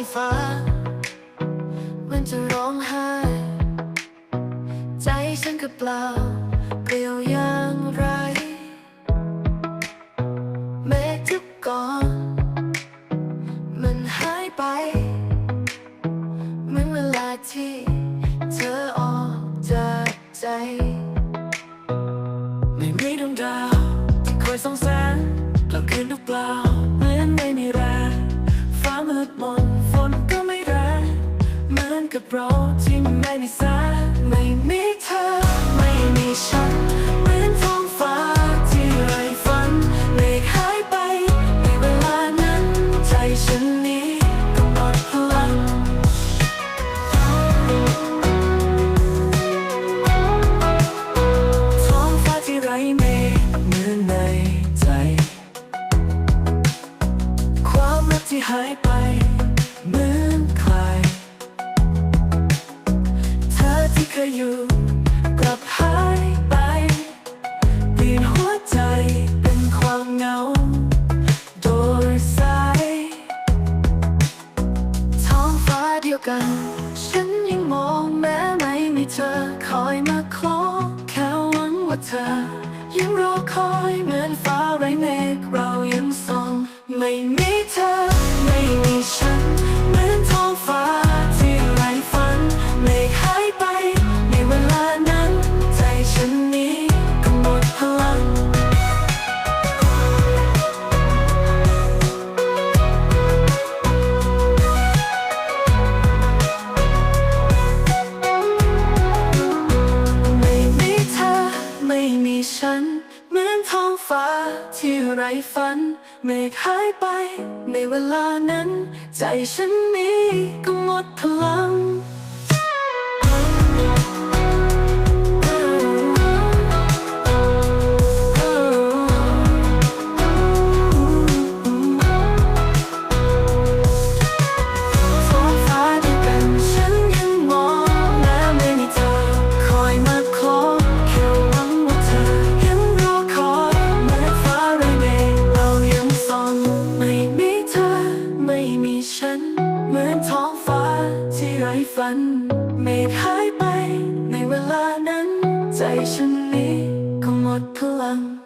อนจะร้องไห้ ใจฉันก็เปล่าเปลี่ยวอย่างไรเมฆทุกก้อนมันหายไปเหมือนเวลาที่เธอออกจากใจ ไม่มีดวงดาวที่คอยส่องแสง มือนกับเราที่ไม่มีแสงไม่มีเธอ ไม่มีฉันเหมือนท้องฟ้าที่ไร้ฝันเมฆหายไป ในเวลานั้น ใจฉันนี้ก็หมดพลัง ท้องฟ้าที่ไร้เมฆเหมือนในใจ ความรักที่หายไป กัน ฉันยังมองแม้ไม่มีเธอคอยมาคล้องแค่หวังว่าเธอ ยังรอคอยเหมือนฟ้าไร้เมฆเรายังส่องไม่มีเธอ ฉัน เหมือนท้องฟ้าที่ไร้ฝัน เมฆหายไป ในเวลานั้น ใจฉันนี้ก็หมดพลัง เหมือนท้องฟ้าที่ไร้ฝัน เมฆหายไปในเวลานั้น ใจฉันนี้ก็หมดพลัง